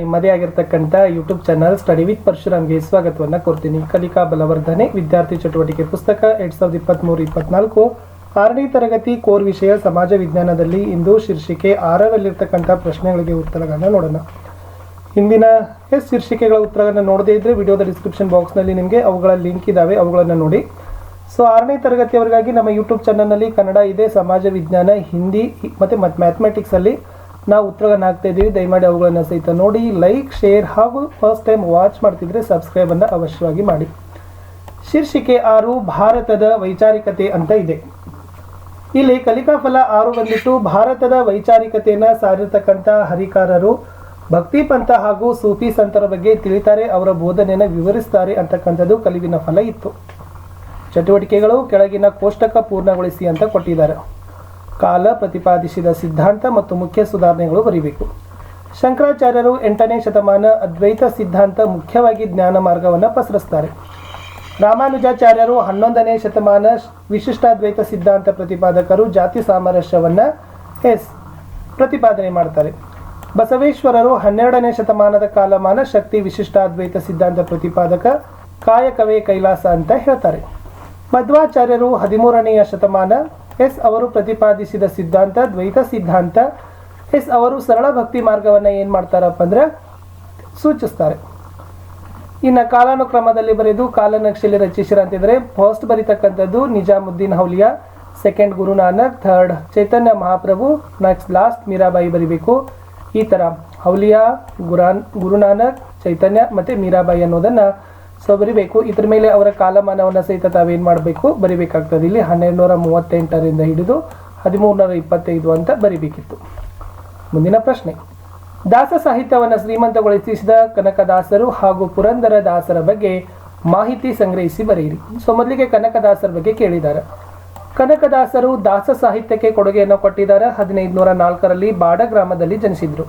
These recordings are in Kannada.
ನಿಮ್ಮದೇ ಆಗಿರ್ತಕ್ಕಂಥ ಯೂಟ್ಯೂಬ್ ಚಾನಲ್ ಸ್ಟಡಿ ವಿತ್ ಪರಶುರಾಮ್ಗೆ ಸ್ವಾಗತವನ್ನು ಕೊಡ್ತೀನಿ ಕಲಿಕಾ ಬಲವರ್ಧನೆ, ವಿದ್ಯಾರ್ಥಿ ಚಟುವಟಿಕೆ ಪುಸ್ತಕ, ಎರಡ್ ಸಾವಿರದ ಇಪ್ಪತ್ತ್ಮೂರು ಇಪ್ಪತ್ನಾಲ್ಕು. ಆರನೇ ತರಗತಿ ಕೋರ್ ವಿಷಯ ಸಮಾಜ ವಿಜ್ಞಾನದಲ್ಲಿ ಇಂದು ಶೀರ್ಷಿಕೆ ಆರರಲ್ಲಿರ್ತಕ್ಕಂಥ ಪ್ರಶ್ನೆಗಳಿಗೆ ಉತ್ತರಗಳನ್ನು ನೋಡೋಣ. ಹಿಂದಿನ ಎಸ್ ಶೀರ್ಷಿಕೆಗಳ ಉತ್ತರಗಳನ್ನು ನೋಡದೇ ಇದ್ದರೆ ವಿಡಿಯೋದ ಡಿಸ್ಕ್ರಿಪ್ಷನ್ ಬಾಕ್ಸ್ನಲ್ಲಿ ನಿಮಗೆ ಅವುಗಳ ಲಿಂಕ್ ಇದ್ದಾವೆ ಅವುಗಳನ್ನು ನೋಡಿ. ಸೊ ಆರನೇ ತರಗತಿಯವರಿಗಾಗಿ ನಮ್ಮ ಯೂಟ್ಯೂಬ್ ಚಾನಲ್ನಲ್ಲಿ ಕನ್ನಡ ಇದೆ, ಸಮಾಜ ವಿಜ್ಞಾನ, ಹಿಂದಿ ಮತ್ತು ಮ್ಯಾಥಮೆಟಿಕ್ಸಲ್ಲಿ ನಾವು ಉತ್ತರಗಳನ್ನು ಹಾಕ್ತಾ ಇದ್ದೀವಿ. ದಯಮಾಡಿ ಅವುಗಳನ್ನು ಸಹಿತ ನೋಡಿ ಲೈಕ್ ಶೇರ್ ಹಾಗೂ ಫಸ್ಟ್ ಟೈಮ್ ವಾಚ್ ಮಾಡ್ತಿದ್ರೆ ಸಬ್ಸ್ಕ್ರೈಬನ್ನು ಅವಶ್ಯವಾಗಿ ಮಾಡಿ. ಶೀರ್ಷಿಕೆ ಆರು, ಭಾರತದ ವೈಚಾರಿಕತೆ ಅಂತ ಇದೆ. ಇಲ್ಲಿ ಕಲಿಕಾ ಫಲ ಆರು ಬಂದಿಟ್ಟು ಭಾರತದ ವೈಚಾರಿಕತೆಯನ್ನು ಸಾರಿರ್ತಕ್ಕಂಥ ಹರಿಕಾರರು ಭಕ್ತಿ ಪಂಥ ಹಾಗೂ ಸೂಫಿ ಸಂತರ ಬಗ್ಗೆ ತಿಳಿತಾರೆ, ಅವರ ಬೋಧನೆಯನ್ನು ವಿವರಿಸ್ತಾರೆ ಅಂತಕ್ಕಂಥದ್ದು ಕಲಿವಿನ ಫಲ ಇತ್ತು. ಚಟುವಟಿಕೆಗಳು ಕೆಳಗಿನ ಕೋಷ್ಟಕ ಪೂರ್ಣಗೊಳಿಸಿ ಅಂತ ಕೊಟ್ಟಿದ್ದಾರೆ. ಕಾಲ ಪ್ರತಿಪಾದಿಸಿದ ಸಿದ್ಧಾಂತ ಮತ್ತು ಮುಖ್ಯ ಸುಧಾರಣೆಗಳು ಬರೀಬೇಕು. ಶಂಕರಾಚಾರ್ಯರು ಎಂಟನೇ ಶತಮಾನ ಅದ್ವೈತ ಸಿದ್ಧಾಂತ ಮುಖ್ಯವಾಗಿ ಜ್ಞಾನ ಮಾರ್ಗವನ್ನು ಪಸರಿಸ್ತಾರೆ. ರಾಮಾನುಜಾಚಾರ್ಯರು ಹನ್ನೊಂದನೇ ಶತಮಾನ ವಿಶಿಷ್ಟಾದ್ವೈತ ಸಿದ್ಧಾಂತ ಪ್ರತಿಪಾದಕರು ಜಾತಿ ಸಾಮರಸ್ಯವನ್ನು ಎಸ್ ಪ್ರತಿಪಾದನೆ ಮಾಡ್ತಾರೆ. ಬಸವೇಶ್ವರರು ಹನ್ನೆರಡನೇ ಶತಮಾನದ ಕಾಲಮಾನ ಶಕ್ತಿ ವಿಶಿಷ್ಟಾದ್ವೈತ ಸಿದ್ಧಾಂತ ಪ್ರತಿಪಾದಕ ಕಾಯಕವೇ ಕೈಲಾಸ ಅಂತ ಹೇಳ್ತಾರೆ. ಮಧ್ವಾಚಾರ್ಯರು ಹದಿಮೂರನೆಯ ಶತಮಾನ ಎಸ್ ಅವರು ಪ್ರತಿಪಾದಿಸಿದ ಸಿದ್ಧಾಂತ, ದ್ವೈತ ಸಿದ್ಧಾಂತ. ಎಸ್ ಅವರು ಸರಳ ಭಕ್ತಿ ಮಾರ್ಗವನ್ನು ಏನು ಮಾಡ್ತಾರಪ್ಪ ಅಂದ್ರೆ ಸೂಚಿಸ್ತಾರೆ. ಇನ್ನು ಕಾಲಾನುಕ್ರಮದಲ್ಲಿ ಬರೆದು ಕಾಲನಕ್ಷೆಯಲ್ಲಿ ರಚಿಸಿರ ಅಂತಿದ್ರೆ first ಬರೀತಕ್ಕಂಥದ್ದು Nizamuddin Auliya second Guru Nanak third Chaitanya Mahaprabhu next last Mirabai ಬರಿಬೇಕು. ಈ ಥರ ಹೌಲಿಯಾ ಗುರಾನ್ ಗುರುನಾನಕ್ ಚೈತನ್ಯ ಮತ್ತು ಮೀರಾಬಾಯಿ ಅನ್ನೋದನ್ನು ಸೊ ಬರಿಬೇಕು. ಇದ್ರ ಮೇಲೆ ಅವರ ಕಾಲಮಾನವನ್ನು ಸಹಿತ ತಾವೇನು ಮಾಡಬೇಕು? ಬರಿಬೇಕಾಗ್ತದೆ. ಇಲ್ಲಿ ಹನ್ನೆರಡು ನೂರ ಮೂವತ್ತೆಂಟರಿಂದ ಹಿಡಿದು ಹದಿಮೂರು ಇಪ್ಪತ್ತೈದು ಅಂತ ಬರಿಬೇಕಿತ್ತು. ಮುಂದಿನ ಪ್ರಶ್ನೆ. ದಾಸ ಸಾಹಿತ್ಯವನ್ನು ಶ್ರೀಮಂತಗೊಳಿಸಿದ ಕನಕದಾಸರು ಹಾಗೂ ಪುರಂದರ ದಾಸರ ಬಗ್ಗೆ ಮಾಹಿತಿ ಸಂಗ್ರಹಿಸಿ ಬರೆಯಿರಿ. ಸೊ ಮೊದಲಿಗೆ ಕನಕದಾಸರ ಬಗ್ಗೆ ಕೇಳಿದ್ದಾರೆ. ಕನಕದಾಸರು ದಾಸ ಸಾಹಿತ್ಯಕ್ಕೆ ಕೊಡುಗೆಯನ್ನು ಕೊಟ್ಟಿದ್ದಾರೆ. ಹದಿನೈದು ನೂರ ನಾಲ್ಕರಲ್ಲಿ ಬಾಡ ಗ್ರಾಮದಲ್ಲಿ ಜನಿಸಿದ್ರು.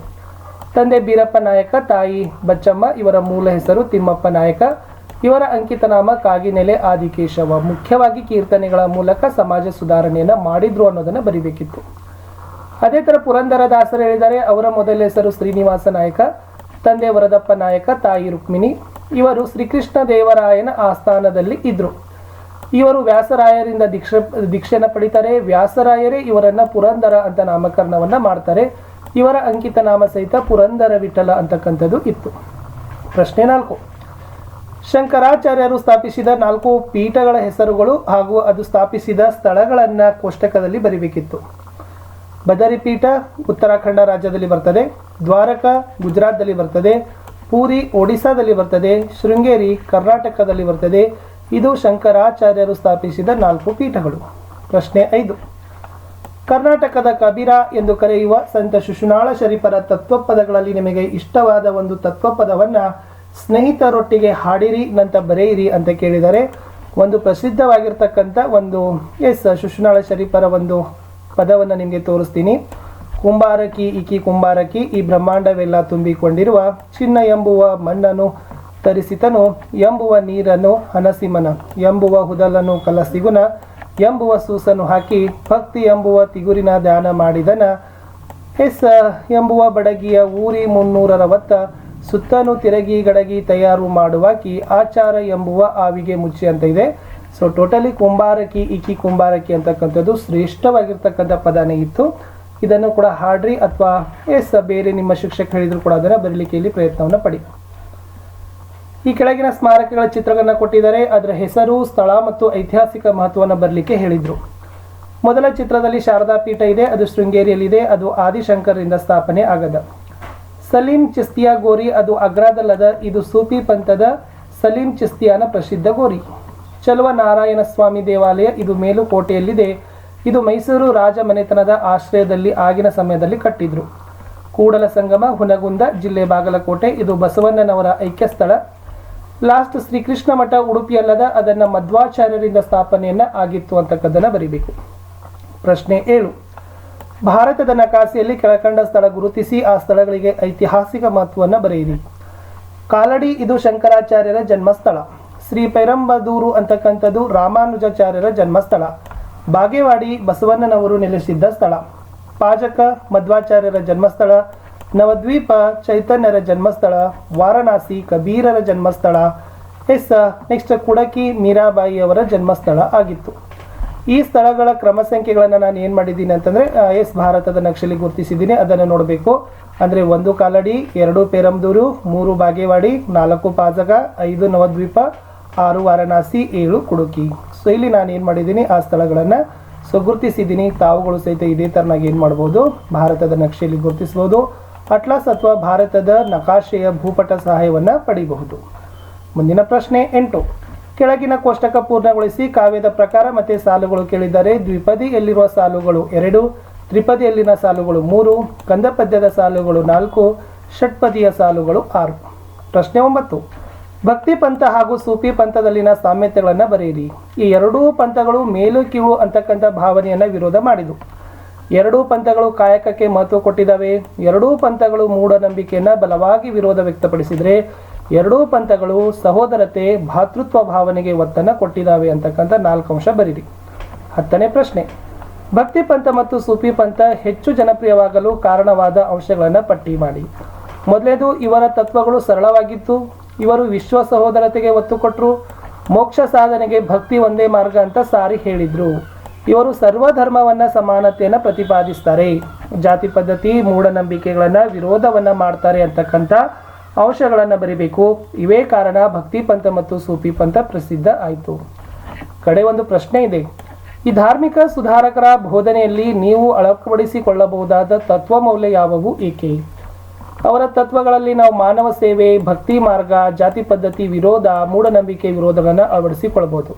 ತಂದೆ ಬೀರಪ್ಪ ನಾಯಕ, ತಾಯಿ ಬಚ್ಚಮ್ಮ, ಇವರ ಮೂಲ ಹೆಸರು ತಿಮ್ಮಪ್ಪ ನಾಯಕ ಇವರ ಅಂಕಿತನಾಮ ಕಾಗಿನೆಲೆ ಆದಿಕೇಶವ ಮುಖ್ಯವಾಗಿ ಕೀರ್ತನೆಗಳ ಮೂಲಕ ಸಮಾಜ ಸುಧಾರಣೆಯನ್ನು ಮಾಡಿದ್ರು ಅನ್ನೋದನ್ನು ಬರಿಬೇಕಿತ್ತು. ಅದೇ ಥರ ಪುರಂದರ ದಾಸರು ಹೇಳಿದ್ದಾರೆ, ಅವರ ಮೊದಲ ಹೆಸರು ಶ್ರೀನಿವಾಸ ನಾಯಕ, ತಂದೆ ವರದಪ್ಪ ನಾಯಕ, ತಾಯಿ ರುಕ್ಮಿಣಿ, ಇವರು ಶ್ರೀಕೃಷ್ಣ ದೇವರಾಯನ ಆಸ್ಥಾನದಲ್ಲಿ ಇದ್ರು. ಇವರು ವ್ಯಾಸರಾಯರಿಂದ ದೀಕ್ಷೆ, ದೀಕ್ಷೆಯನ್ನು ಪಡಿತಾರೆ. ವ್ಯಾಸರಾಯರೇ ಇವರನ್ನ ಪುರಂದರ ಅಂತ ನಾಮಕರಣವನ್ನ ಮಾಡ್ತಾರೆ. ಇವರ ಅಂಕಿತ ನಾಮ ಸಹಿತ ಪುರಂದರ ವಿಠಲ ಅಂತಕ್ಕಂಥದ್ದು ಇತ್ತು. ಪ್ರಶ್ನೆ ನಾಲ್ಕು. ಶಂಕರಾಚಾರ್ಯರು ಸ್ಥಾಪಿಸಿದ ನಾಲ್ಕು ಪೀಠಗಳ ಹೆಸರುಗಳು ಹಾಗೂ ಅದು ಸ್ಥಾಪಿಸಿದ ಸ್ಥಳಗಳನ್ನು ಕೋಷ್ಟಕದಲ್ಲಿ ಬರೀಬೇಕಿತ್ತು. ಬದರಿ ಪೀಠ ಉತ್ತರಾಖಂಡ ರಾಜ್ಯದಲ್ಲಿ ಬರ್ತದೆ, ದ್ವಾರಕ ಗುಜರಾತ್ದಲ್ಲಿ ಬರ್ತದೆ, ಪೂರಿ ಒಡಿಸ್ಸಾದಲ್ಲಿ ಬರ್ತದೆ, ಶೃಂಗೇರಿ ಕರ್ನಾಟಕದಲ್ಲಿ ಬರ್ತದೆ. ಇದು ಶಂಕರಾಚಾರ್ಯರು ಸ್ಥಾಪಿಸಿದ ನಾಲ್ಕು ಪೀಠಗಳು. ಪ್ರಶ್ನೆ ಐದು. ಕರ್ನಾಟಕದ ಕಬೀರ ಎಂದು ಕರೆಯುವ ಸಂತ ಶಿಶುನಾಳ ಶರೀಫರ ತತ್ವಪದಗಳಲ್ಲಿ ನಿಮಗೆ ಇಷ್ಟವಾದ ಒಂದು ತತ್ವಪದವನ್ನು ಸ್ನೇಹಿತರೊಟ್ಟಿಗೆ ಹಾಡಿರಿ, ನಂತ ಬರೆಯಿರಿ ಅಂತ ಕೇಳಿದರೆ ಒಂದು ಪ್ರಸಿದ್ಧವಾಗಿರ್ತಕ್ಕಂಥ ಒಂದು, ಎಸ್ ಶುಶ್ನಾಳ ಶರೀಫರ ಒಂದು ಪದವನ್ನು ನಿಮಗೆ ತೋರಿಸ್ತೀನಿ. ಕುಂಬಾರಕಿ, ಇಕಿ ಕುಂಬಾರಕಿ, ಈ ಬ್ರಹ್ಮಾಂಡವೆಲ್ಲ ತುಂಬಿಕೊಂಡಿರುವ ಚಿನ್ನ ಎಂಬುವ ಮಣ್ಣನ್ನು ತರಿಸಿತನು, ಎಂಬುವ ನೀರನ್ನು ಹನಸಿಮನ, ಎಂಬುವ ಹುದಲನ್ನು ಕಲಸಿಗುನ, ಎಂಬುವ ಸೂಸನ್ನು ಹಾಕಿ ಭಕ್ತಿ ಎಂಬುವ ತಿಗುರಿನ ಧ್ಯಾನ ಮಾಡಿದನ, ಎಸ್, ಎಂಬುವ ಬಡಗಿಯ ಊರಿ ಮುನ್ನೂರರವತ್ತ ಸುತ್ತನು ತಿರಗಿ ಗಡಗಿ ತಯಾರು ಮಾಡುವಾಕಿ ಆಚಾರ ಎಂಬುವ ಆವಿಗೆ ಮುಚ್ಚಿ ಅಂತ ಇದೆ. ಸೊ ಟೋಟಲಿ ಕುಂಬಾರಕಿ, ಇಕಿ ಕುಂಬಾರಕಿ ಅಂತಕ್ಕಂಥದ್ದು ಶ್ರೇಷ್ಠವಾಗಿರ್ತಕ್ಕಂಥ ಪದನೇ ಇತ್ತು. ಇದನ್ನು ಕೂಡ ಹಾಡ್ರಿ ಅಥವಾ ಎಸ್ ಬೇರೆ ನಿಮ್ಮ ಶಿಕ್ಷಕ ಹೇಳಿದ್ರು ಕೂಡ ಅದರ ಬರಲಿಕ್ಕೆ ಇಲ್ಲಿ ಪ್ರಯತ್ನವನ್ನು ಪಡಿ. ಈ ಕೆಳಗಿನ ಸ್ಮಾರಕಗಳ ಚಿತ್ರಗಳನ್ನು ಕೊಟ್ಟಿದ್ದಾರೆ. ಅದರ ಹೆಸರು, ಸ್ಥಳ ಮತ್ತು ಐತಿಹಾಸಿಕ ಮಹತ್ವವನ್ನು ಬರಲಿಕ್ಕೆ ಹೇಳಿದ್ರು. ಮೊದಲ ಚಿತ್ರದಲ್ಲಿ ಶಾರದಾ ಪೀಠ ಇದೆ, ಅದು ಶೃಂಗೇರಿಯಲ್ಲಿದೆ, ಅದು ಆದಿಶಂಕರರಿಂದ ಸ್ಥಾಪನೆ ಆಗದ. ಸಲೀಂ ಚಿಸ್ತಿಯಾ ಗೋರಿ, ಅದು ಅಗ್ರಾದಲ್ಲದ, ಇದು ಸೂಫಿ ಪಂಥದ ಸಲೀಂ ಚಿಸ್ತಿಯಾನ ಪ್ರಸಿದ್ಧ ಗೋರಿ. ಚಲುವ ನಾರಾಯಣ ಸ್ವಾಮಿ ದೇವಾಲಯ ಇದು ಮೇಲುಕೋಟೆಯಲ್ಲಿದೆ. ಇದು ಮೈಸೂರು ರಾಜ ಮನೆತನದ ಆಶ್ರಯದಲ್ಲಿ ಆಗಿನ ಸಮಯದಲ್ಲಿ ಕಟ್ಟಿದ್ರು. ಕೂಡಲ ಸಂಗಮ, ಹುನಗುಂದ ಜಿಲ್ಲೆ ಬಾಗಲಕೋಟೆ, ಇದು ಬಸವಣ್ಣನವರ ಐಕ್ಯ ಸ್ಥಳ ಲಾಸ್ಟ್ ಶ್ರೀಕೃಷ್ಣ ಮಠ ಉಡುಪಿಯಲ್ಲದ, ಅದನ್ನ ಮಧ್ವಾಚಾರ್ಯರಿಂದ ಸ್ಥಾಪನೆಯನ್ನ ಆಗಿತ್ತು ಅಂತಕ್ಕದನ್ನ ಬರಿಬೇಕು. ಪ್ರಶ್ನೆ ಏಳು. ಭಾರತದ ನಕಾಸೆಯಲ್ಲಿ ಕೆಳಕಂಡ ಸ್ಥಳ ಗುರುತಿಸಿ ಆ ಸ್ಥಳಗಳಿಗೆ ಐತಿಹಾಸಿಕ ಮಹತ್ವವನ್ನು ಬರೆಯಿರಿ. ಕಾಲಡಿ ಇದು ಶಂಕರಾಚಾರ್ಯರ ಜನ್ಮಸ್ಥಳ. ಶ್ರೀ ಪೈರಂಬದೂರು ಅಂತಕ್ಕಂಥದ್ದು ರಾಮಾನುಜಾಚಾರ್ಯರ ಜನ್ಮಸ್ಥಳ. ಬಾಗೇವಾಡಿ ಬಸವಣ್ಣನವರು ನೆಲೆಸಿದ್ದ ಸ್ಥಳ. ಪಾಜಕ ಮಧ್ವಾಚಾರ್ಯರ ಜನ್ಮಸ್ಥಳ. ನವದ್ವೀಪ ಚೈತನ್ಯರ ಜನ್ಮಸ್ಥಳ. ವಾರಣಾಸಿ ಕಬೀರರ ಜನ್ಮಸ್ಥಳ. ಎಸ್ ನೆಕ್ಸ್ಟ್ ಕುಡಕಿ ಮೀರಾಬಾಯಿ ಅವರ ಜನ್ಮಸ್ಥಳ ಆಗಿತ್ತು. ಈ ಸ್ಥಳಗಳ ಕ್ರಮ ಸಂಖ್ಯೆಗಳನ್ನು ನಾನು ಏನು ಮಾಡಿದ್ದೀನಿ ಅಂತಂದರೆ ಎಸ್ ಭಾರತದ ನಕ್ಷೆಯಲ್ಲಿ ಗುರುತಿಸಿದ್ದೀನಿ. ಅದನ್ನು ನೋಡಬೇಕು. ಅಂದರೆ ಒಂದು ಕಾಲಡಿ, ಎರಡು ಪೇರಂದೂರು, ಮೂರು ಬಾಗೇವಾಡಿ, ನಾಲ್ಕು ಪಾಜಗ ಐದು ನವದ್ವೀಪ, ಆರು ವಾರಣಾಸಿ, ಏಳು ಕುಡುಕಿ. ಸೊ ಇಲ್ಲಿ ನಾನು ಏನು ಮಾಡಿದ್ದೀನಿ, ಆ ಸ್ಥಳಗಳನ್ನು ಸೊ ಗುರುತಿಸಿದ್ದೀನಿ. ತಾವುಗಳು ಸಹಿತ ಇದೇ ಥರನಾಗಿ ಏನು ಮಾಡ್ಬೋದು, ಭಾರತದ ನಕ್ಷೆಯಲ್ಲಿ ಗುರುತಿಸ್ಬೋದು. ಅಟ್ಲಾಸ್ ಅಥವಾ ಭಾರತದ ನಕಾಶೆಯ ಭೂಪಟ ಸಹಾಯವನ್ನು ಪಡೆಯಬಹುದು ಮುಂದಿನ ಪ್ರಶ್ನೆ ಎಂಟು. ಕೆಳಗಿನ ಕೋಷ್ಟಕ ಪೂರ್ಣಗೊಳಿಸಿ ಕಾವ್ಯದ ಪ್ರಕಾರ ಮತ್ತೆ ಸಾಲುಗಳು ಕೇಳಿದ್ದಾರೆ ದ್ವಿಪದಿಯಲ್ಲಿರುವ ಸಾಲುಗಳು ಎರಡು, ತ್ರಿಪದಿಯಲ್ಲಿನ ಸಾಲುಗಳು ಮೂರು, ಕಂದಪದ್ಯದ ಸಾಲುಗಳು ನಾಲ್ಕು, ಷಟ್ಪದಿಯ ಸಾಲುಗಳು ಆರು. ಪ್ರಶ್ನೆ ಒಂಬತ್ತು. ಭಕ್ತಿ ಪಂಥ ಹಾಗೂ ಸೂಫಿ ಪಂಥದಲ್ಲಿನ ಸಾಮ್ಯತೆಗಳನ್ನು ಬರೆಯಿರಿ. ಈ ಎರಡೂ ಪಂಥಗಳು ಮೇಲು ಕಿವು ಅಂತಕ್ಕಂಥ ಭಾವನೆಯನ್ನು ವಿರೋಧ ಮಾಡಿದವು ಎರಡೂ ಪಂಥಗಳು ಕಾಯಕಕ್ಕೆ ಮಹತ್ವ ಕೊಟ್ಟಿದ್ದಾವೆ. ಎರಡೂ ಪಂಥಗಳು ಮೂಢನಂಬಿಕೆಯನ್ನು ಬಲವಾಗಿ ವಿರೋಧ ವ್ಯಕ್ತಪಡಿಸಿದರೆ ಎರಡೂ ಪಂಥಗಳು ಸಹೋದರತೆ, ಭಾತೃತ್ವ ಭಾವನೆಗೆ ಒತ್ತನ್ನು ಕೊಟ್ಟಿದ್ದಾವೆ ಅಂತಕ್ಕಂಥ ನಾಲ್ಕು ಅಂಶ ಬರೀರಿ. ಹತ್ತನೇ ಪ್ರಶ್ನೆ, ಭಕ್ತಿ ಪಂಥ ಮತ್ತು ಸೂಫಿ ಪಂಥ ಹೆಚ್ಚು ಜನಪ್ರಿಯವಾಗಲು ಕಾರಣವಾದ ಅಂಶಗಳನ್ನು ಪಟ್ಟಿ ಮಾಡಿ. ಮೊದಲೇದು, ಇವರ ತತ್ವಗಳು ಸರಳವಾಗಿತ್ತು, ಇವರು ವಿಶ್ವ ಸಹೋದರತೆಗೆ ಒತ್ತು ಕೊಟ್ಟರು ಮೋಕ್ಷ ಸಾಧನೆಗೆ ಭಕ್ತಿ ಒಂದೇ ಮಾರ್ಗ ಅಂತ ಸಾರಿ ಹೇಳಿದರು. ಇವರು ಸರ್ವಧರ್ಮವನ್ನು ಸಮಾನತೆಯನ್ನು ಪ್ರತಿಪಾದಿಸ್ತಾರೆ. ಜಾತಿ ಪದ್ಧತಿ, ಮೂಢನಂಬಿಕೆಗಳನ್ನ ವಿರೋಧವನ್ನ ಮಾಡ್ತಾರೆ ಅಂತಕ್ಕಂಥ ಅಂಶಗಳನ್ನು ಬರಿಬೇಕು. ಇವೇ ಕಾರಣ ಭಕ್ತಿ ಪಂಥ ಮತ್ತು ಸೂಫಿ ಪಂಥ ಪ್ರಸಿದ್ಧ ಆಯಿತು. ಕಡೆ ಒಂದು ಪ್ರಶ್ನೆ ಇದೆ. ಈ ಧಾರ್ಮಿಕ ಸುಧಾರಕರ ಬೋಧನೆಯಲ್ಲಿ ನೀವು ಅಳವಡಿಸಿಕೊಳ್ಳಬಹುದಾದ ತತ್ವ ಮೌಲ್ಯ ಯಾವುವು ಏಕೆ? ಅವರ ತತ್ವಗಳಲ್ಲಿ ನಾವು ಮಾನವ ಸೇವೆ, ಭಕ್ತಿ ಮಾರ್ಗ, ಜಾತಿ ಪದ್ಧತಿ ವಿರೋಧ, ಮೂಢನಂಬಿಕೆ ವಿರೋಧಗಳನ್ನು ಅಳವಡಿಸಿಕೊಳ್ಳಬಹುದು.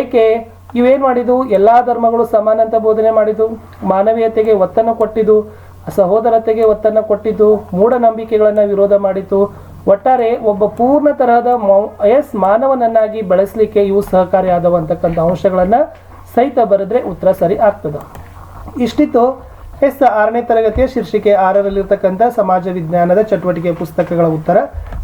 ಏಕೆ? ಇವೇನು ಮಾಡಿದು ಎಲ್ಲ ಧರ್ಮಗಳು ಸಮಾನ ಅಂತ ಬೋಧನೆ ಮಾಡಿದು ಮಾನವೀಯತೆಗೆ ಒತ್ತನ್ನು ಕೊಟ್ಟಿದ್ದು? ಸಹೋದರತೆಗೆ ಒತ್ತನ್ನು ಕೊಟ್ಟಿತು ಮೂಢನಂಬಿಕೆಗಳನ್ನು ವಿರೋಧ ಮಾಡಿತು ಒಟ್ಟಾರೆ ಒಬ್ಬ ಪೂರ್ಣ ತರಹದ ಎಸ್, ಮಾನವನನ್ನಾಗಿ ಬಳಸಲಿಕ್ಕೆ ಇವು ಸಹಕಾರಿಯಾದವು ಅಂತಕ್ಕಂಥ ಅಂಶಗಳನ್ನು ಸಹಿತ ಬರೆದ್ರೆ ಉತ್ತರ ಸರಿ ಆಗ್ತದೆ. ಇಷ್ಟಿತ್ತು ಎಸ್ ಆರನೇ ತರಗತಿಯ ಶೀರ್ಷಿಕೆ ಆರರಲ್ಲಿರ್ತಕ್ಕಂಥ ಸಮಾಜ ವಿಜ್ಞಾನದ ಚಟುವಟಿಕೆ ಪುಸ್ತಕಗಳ ಉತ್ತರ.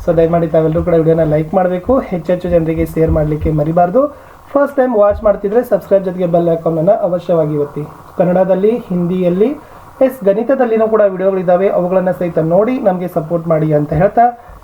ಸೊ, ದಯಮಾಡಿ ತಾವೆಲ್ಲರೂ ಕೂಡ ವಿಡಿಯೋನ ಲೈಕ್ ಮಾಡಬೇಕು. ಹೆಚ್ಚೆಚ್ಚು ಜನರಿಗೆ ಶೇರ್ ಮಾಡಲಿಕ್ಕೆ ಮರಿಬಾರ್ದು. ಫಸ್ಟ್ ಟೈಮ್ ವಾಚ್ ಮಾಡ್ತಿದ್ರೆ ಸಬ್ಸ್ಕ್ರೈಬ್ ಜೊತೆಗೆ ಬೆಲ್ ಐಕಾನನ್ನು ಅವಶ್ಯವಾಗಿ ಒತ್ತಿ. ಕನ್ನಡದಲ್ಲಿ, ಹಿಂದಿಯಲ್ಲಿ ಎಸ್ ಗಣಿತದಲ್ಲಿನೂ ಕೂಡ ವಿಡಿಯೋಗಳಿದ್ದಾವೆ ಅವುಗಳನ್ನು ಸಹಿತ ನೋಡಿ ನಮಗೆ ಸಪೋರ್ಟ್ ಮಾಡಿ ಅಂತ ಹೇಳ್ತಾ